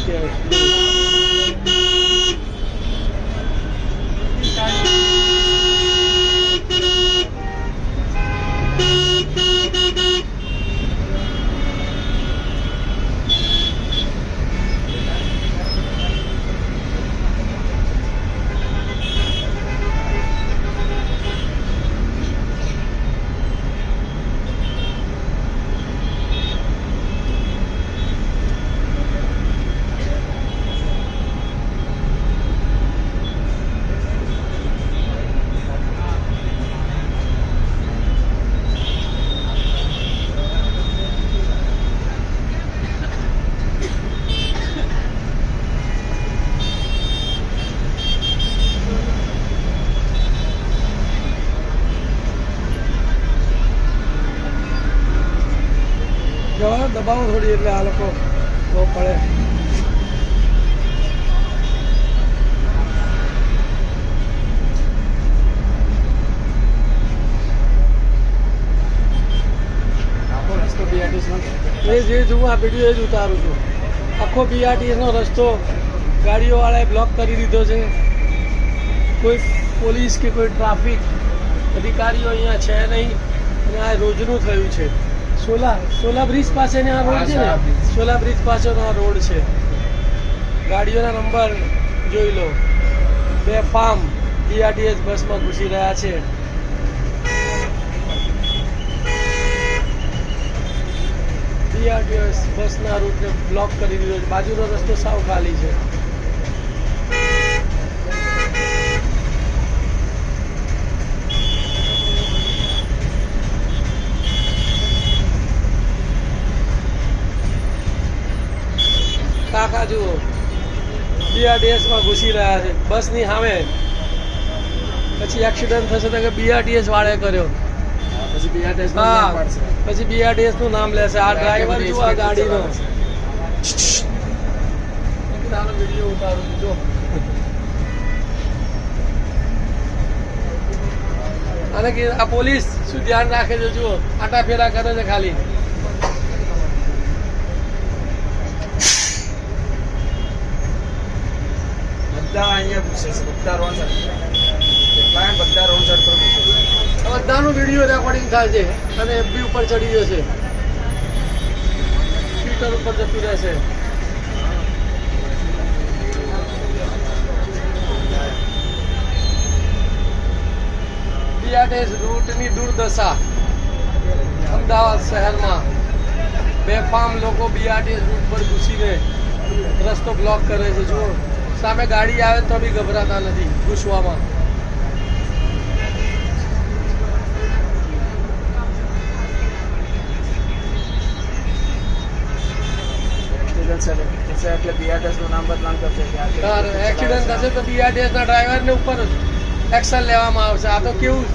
upstairs. દબાવો થોડી એટલે આ લોકો બહુ પડે. નો. એ જે જોવું આ વીડિયો એ જ ઉતારું છું. આખો બીઆરટીએસનો રસ્તો ગાડીઓવાળાએ બ્લોક કરી દીધો છે. કોઈ પોલીસ કે કોઈ ટ્રાફિક અધિકારીઓ અહીંયા છે નહીં. અને આ રોજનું થયું છે. સોલા સોલા બ્રિજ પાસેની આ રોડ છે સોલા ને? બ્રિજ. સોલા બ્રિજ પાસેનો આ રોડ છે. ગાડીઓના નંબર જોઈ લો. બે ફાર્મ બીઆરટીએસ બસમાં ઘૂસી રહ્યા છે. બીઆરટીએસ બસના રૂટને બ્લોક કરી દીધો છે. બાજુનો રસ્તો સાવ ખાલી છે. કાકા જુઓ માં ઘૂસી રહ્યા છે. બસની સામે. પછી એક્સિડન્ટ થશે તો કે બીઆરટીએસ વાળે કર્યો. હા, પછી બીઆરટીએસનું નામ લેશે. આ ડ્રાઈવર જુઓ આ ગાડીનો. વીડિયો ઉતારું જો. અને કે આ પોલીસ શું ધ્યાન રાખે છે? જુઓ. આટા ફેરા કરે છે ખાલી. બધા અહીંયા પૂછે છે, બધા રોન સર કેટલા બધા રોન સર પર પૂછે છે. બધાનું વીડિયો રેકોર્ડિંગ થાય છે અને એફબી ઉપર ચડી જશે ટ્વિટર ઉપર જતું રહેશે બીઆરટીએસ રૂટની દુર્દશા. અમદાવાદ શહેરમાં બેફામ લોકો બીઆરટીએસ રૂટ પર ઘૂસીને રસ્તો બ્લોક કરે છે. જુઓ. સામે ગાડી આવે તો બી ગભરાતા નથી ઘૂસવામાં. એટલે BRTS નું નામ બદનામ કરશે. એક્સિડન્ટ થશે તો બીઆરટીએસ ના ડ્રાઈવર ને ઉપર એક્શન લેવામાં આવશે. આ તો કેવું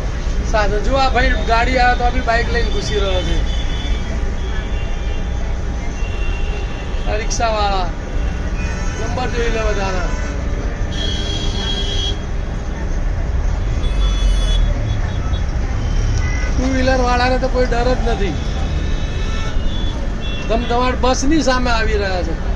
સાધન. જો આ ભાઈ ગાડી આવે તો બી બાઇક લઈને ઘૂસી રહ્યો છે. આ રિક્ષા વાળા નંબર જોઈ લે બધાના ટુ વ્હીલર વાળાને તો કોઈ ડર જ નથી. ધમધમાટ બસની સામે આવી રહ્યા છે.